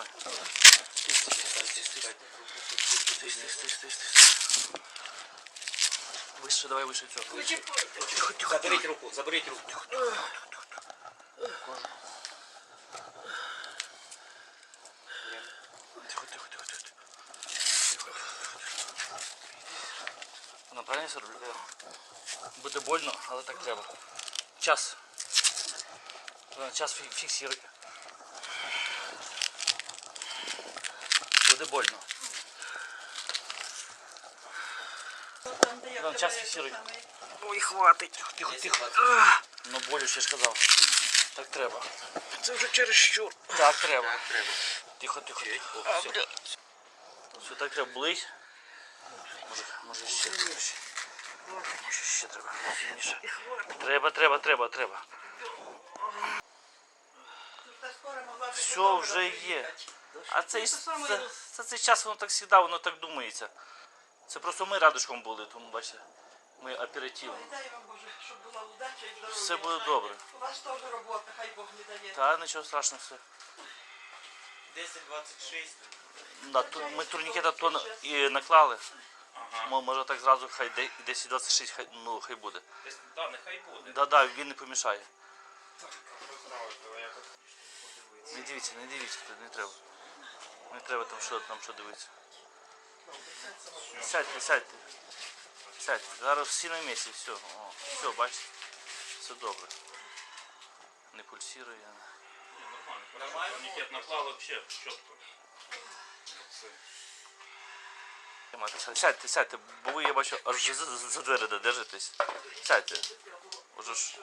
давай. Выше, давай выше все. Тихо, тихо. Заберите руку, заберите руку. Тихо, тихо. Тихо, тихо, тихо, тихо. Вона правильно все роблю? Буде больно, але так треба. Час. Час фіксируй. Буде больно. Вона час фіксируй. Ой, хватить. Тихо, тихо. Ну болю ще ж казав. Так треба. Це вже через щур. Так треба. Треба. Тихо, тихо, тихо. А, все. Все так треба болить. Може, може ще. Може ще треба. Сильніше. Треба, треба, треба, треба. Все вже є. А цей, це, це цей час воно так завжди, воно так думається. Це просто ми радушком були, тому бачите, ми оперативно. Дай вам Боже, щоб була удача і здоров'я. Все буде добре. У вас теж робота, хай Бог не дає. Та нічого страшного все. 10-26. Да, ту, ми турнікета то на- і наклали. Ага. Мо- Може так зразу хай де- 10-26, хай, ну хай буде. Десь, да, нехай буде. Да, да, він не помішає. Поставити, я Не дивіться, не дивіться, тут не треба. Треба там що там що дивитися. Сядьте, сядьте. Сядьте. Зараз всі на місці, все. О, все, бачите. Все добре. Не пульсує. Нормально. Нормально. Турнікет наклав вообще чітко. Сядьте, Сядьте, бо ви, я бачу, аж за, двері де держитесь. Сядьте. Уже ж.